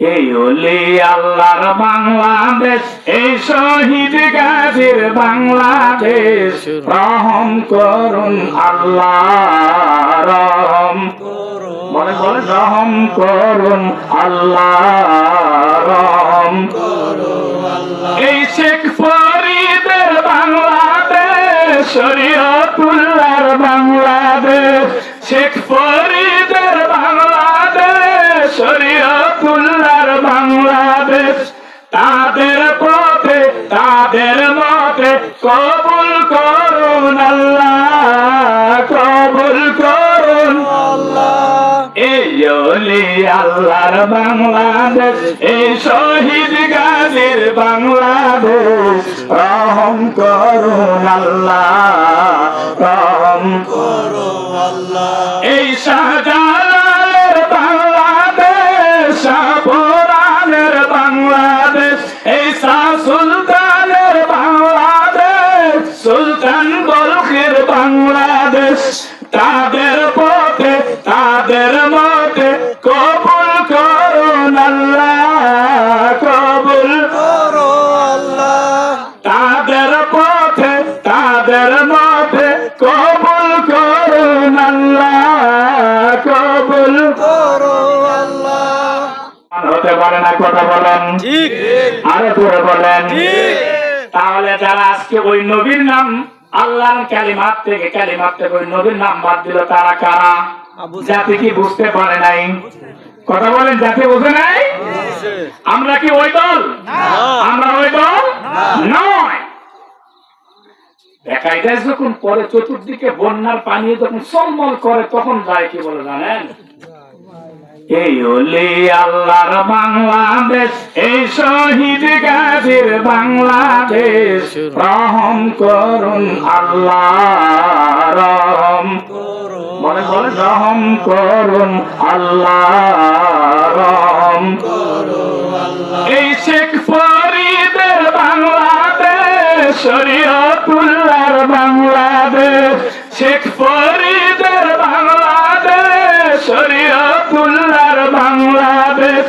এই হলি আল্লাহর বাংলাদেশ, এই শহীদ গাজীর বাংলাদেশ। রহম করুন আল্লাহ রহম। বলে বলে, রহম করুন আল্লাহ রহম। এই শেখ ফরিদের বাংলাদেশ শরীয়তুল্লাহর তাদের পথে, তাদের মতে কবুল করুন আল্লাহ, কবুল করুন। এই আল্লাহর বাংলাদেশ, এই শহীদ গাজীর বাংলাদেশ, রহম করুন আল্লাহ, রহম করুন এই শাহজালালের তাদের মতে কবুল করুন আল্লাহ কবুল তাদের পথে তাদের মতে কবুল করুন আল্লাহ কবুল হতে পারে না কথা বলেন? ঠিক। আরও করে বলেন? ঠিক। তাহলে যারা আজকে ওই নবীর নাম আল্লাহর কালিমাত থেকে কালিমাত থেকে ওই নবীর নাম বাদ দিল তারা কারা? জাতি কি বুঝতে পারে নাই? কথা বলেন জাতি বুঝে নাই? আমরা কি ওই দল? আমরা ওই দল? নয়। যখন পরে চতুর্দিকে বন্যার পানি যখন সম্মল করে তখন যায় কি বলে জানেন? এই হলি আল্লাহর বাংলাদেশ এই শহীদ গাজীর বাংলাদেশ। রহম করুন আল্লাহ রহম। বলে বলে রহম করুন আল্লাহ রহম। এই শেখ ফরিদের বাংলাদেশ, শরীয়তুল্লাহর বাংলাদেশ। শেখ ফরিদের বাংলাদেশ।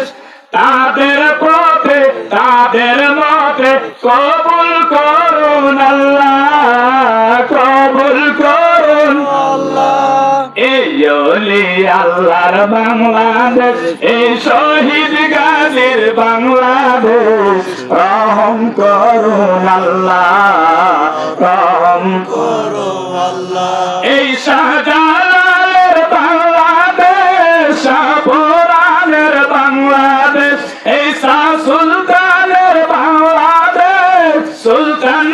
তাদের পথে, তাদের মতে কবুল করুন আল্লাহ, কবুল করুন। এই আল্লাহর বাংলাদেশ, এই শহীদ গাজীর বাংলাদেশ। রহম করুন আল্লাহ, রহম করুন এই শাহজালালের সুলতান